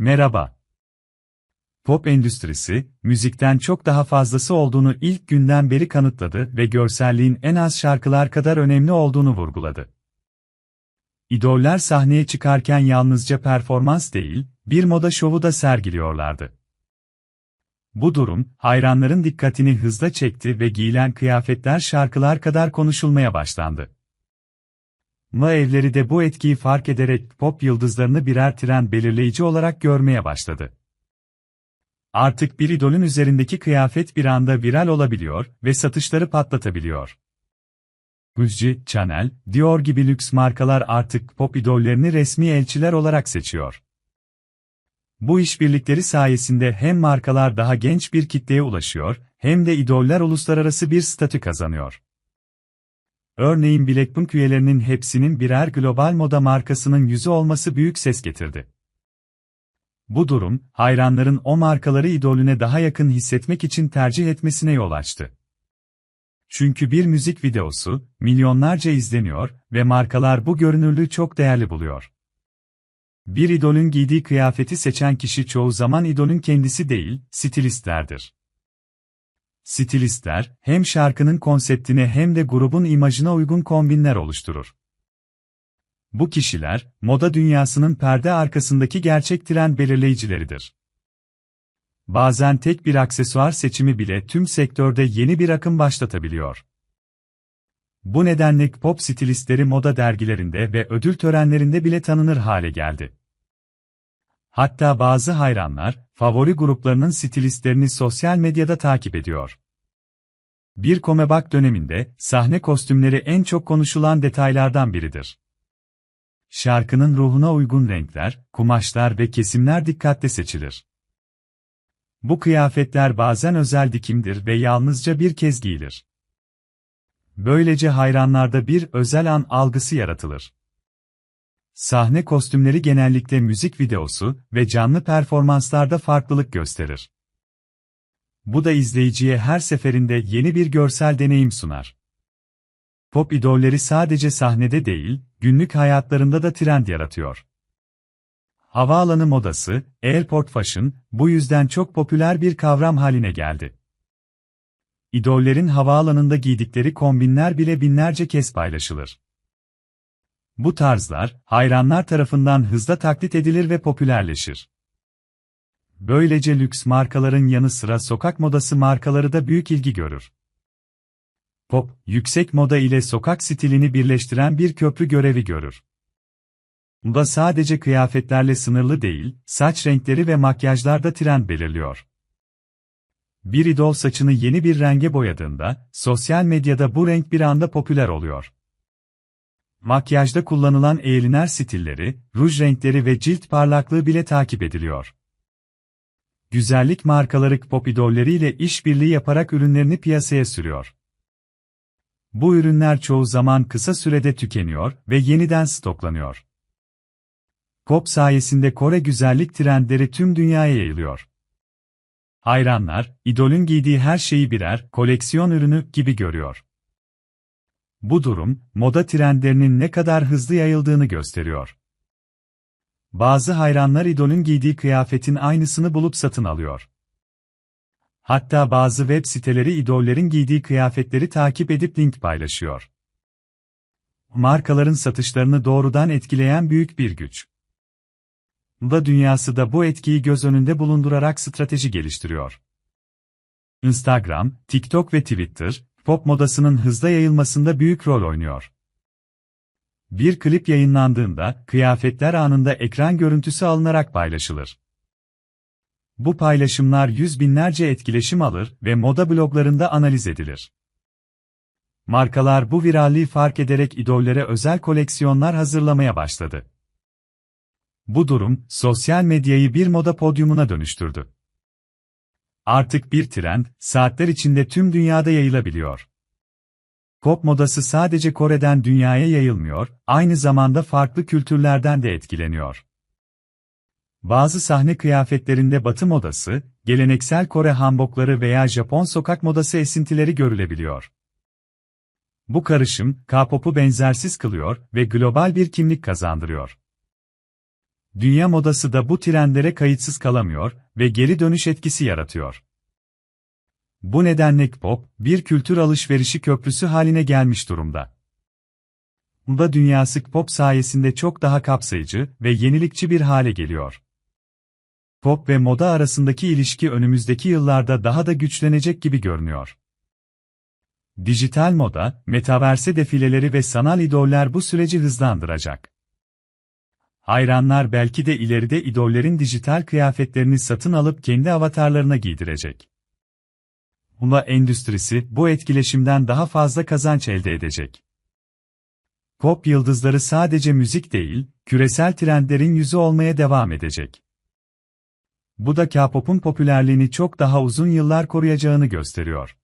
Merhaba. Pop endüstrisi, müzikten çok daha fazlası olduğunu ilk günden beri kanıtladı ve görselliğin en az şarkılar kadar önemli olduğunu vurguladı. İdoller sahneye çıkarken yalnızca performans değil, bir moda şovu da sergiliyorlardı. Bu durum, hayranların dikkatini hızla çekti ve giyilen kıyafetler şarkılar kadar konuşulmaya başlandı. Ma evleri de bu etkiyi fark ederek pop yıldızlarını birer trend belirleyici olarak görmeye başladı. Artık bir idolün üzerindeki kıyafet bir anda viral olabiliyor ve satışları patlatabiliyor. Gucci, Chanel, Dior gibi lüks markalar artık pop idollerini resmi elçiler olarak seçiyor. Bu işbirlikleri sayesinde hem markalar daha genç bir kitleye ulaşıyor, hem de idoller uluslararası bir statü kazanıyor. Örneğin Blackpink üyelerinin hepsinin birer global moda markasının yüzü olması büyük ses getirdi. Bu durum, hayranların o markaları idolüne daha yakın hissetmek için tercih etmesine yol açtı. Çünkü bir müzik videosu, milyonlarca izleniyor ve markalar bu görünürlüğü çok değerli buluyor. Bir idolün giydiği kıyafeti seçen kişi çoğu zaman idolün kendisi değil, stilistlerdir. Stilistler, hem şarkının konseptine hem de grubun imajına uygun kombinler oluşturur. Bu kişiler, moda dünyasının perde arkasındaki gerçek trend belirleyicileridir. Bazen tek bir aksesuar seçimi bile tüm sektörde yeni bir akım başlatabiliyor. Bu nedenle pop stilistleri moda dergilerinde ve ödül törenlerinde bile tanınır hale geldi. Hatta bazı hayranlar, favori gruplarının stilistlerini sosyal medyada takip ediyor. Bir komebak döneminde, sahne kostümleri en çok konuşulan detaylardan biridir. Şarkının ruhuna uygun renkler, kumaşlar ve kesimler dikkatle seçilir. Bu kıyafetler bazen özel dikimdir ve yalnızca bir kez giyilir. Böylece hayranlarda bir özel an algısı yaratılır. Sahne kostümleri genellikle müzik videosu ve canlı performanslarda farklılık gösterir. Bu da izleyiciye her seferinde yeni bir görsel deneyim sunar. Pop idolleri sadece sahnede değil, günlük hayatlarında da trend yaratıyor. Havaalanı modası, airport fashion, bu yüzden çok popüler bir kavram haline geldi. İdollerin havaalanında giydikleri kombinler bile binlerce kez paylaşılır. Bu tarzlar, hayranlar tarafından hızla taklit edilir ve popülerleşir. Böylece lüks markaların yanı sıra sokak modası markaları da büyük ilgi görür. Pop, yüksek moda ile sokak stilini birleştiren bir köprü görevi görür. Bu da sadece kıyafetlerle sınırlı değil, saç renkleri ve makyajlar da trend belirliyor. Bir idol saçını yeni bir renge boyadığında, sosyal medyada bu renk bir anda popüler oluyor. Makyajda kullanılan eğliner stilleri, ruj renkleri ve cilt parlaklığı bile takip ediliyor. Güzellik markaları pop idolleriyle işbirliği yaparak ürünlerini piyasaya sürüyor. Bu ürünler çoğu zaman kısa sürede tükeniyor ve yeniden stoklanıyor. Pop sayesinde Kore güzellik trendleri tüm dünyaya yayılıyor. Hayranlar, idolün giydiği her şeyi birer koleksiyon ürünü gibi görüyor. Bu durum, moda trendlerinin ne kadar hızlı yayıldığını gösteriyor. Bazı hayranlar idolün giydiği kıyafetin aynısını bulup satın alıyor. Hatta bazı web siteleri idollerin giydiği kıyafetleri takip edip link paylaşıyor. Markaların satışlarını doğrudan etkileyen büyük bir güç. Da dünyası da bu etkiyi göz önünde bulundurarak strateji geliştiriyor. Instagram, TikTok ve Twitter, pop modasının hızla yayılmasında büyük rol oynuyor. Bir klip yayınlandığında, kıyafetler anında ekran görüntüsü alınarak paylaşılır. Bu paylaşımlar yüz binlerce etkileşim alır ve moda bloglarında analiz edilir. Markalar bu viralliği fark ederek idollere özel koleksiyonlar hazırlamaya başladı. Bu durum, sosyal medyayı bir moda podyumuna dönüştürdü. Artık bir trend, saatler içinde tüm dünyada yayılabiliyor. Pop modası sadece Kore'den dünyaya yayılmıyor, aynı zamanda farklı kültürlerden de etkileniyor. Bazı sahne kıyafetlerinde Batı modası, geleneksel Kore hanbokları veya Japon sokak modası esintileri görülebiliyor. Bu karışım, K-pop'u benzersiz kılıyor ve global bir kimlik kazandırıyor. Dünya modası da bu trendlere kayıtsız kalamıyor ve geri dönüş etkisi yaratıyor. Bu nedenle pop, bir kültür alışverişi köprüsü haline gelmiş durumda. Moda dünyası pop sayesinde çok daha kapsayıcı ve yenilikçi bir hale geliyor. Pop ve moda arasındaki ilişki önümüzdeki yıllarda daha da güçlenecek gibi görünüyor. Dijital moda, metaverse defileleri ve sanal idoller bu süreci hızlandıracak. Hayranlar belki de ileride idollerin dijital kıyafetlerini satın alıp kendi avatarlarına giydirecek. Moda endüstrisi bu etkileşimden daha fazla kazanç elde edecek. Pop yıldızları sadece müzik değil, küresel trendlerin yüzü olmaya devam edecek. Bu da K-pop'un popülerliğini çok daha uzun yıllar koruyacağını gösteriyor.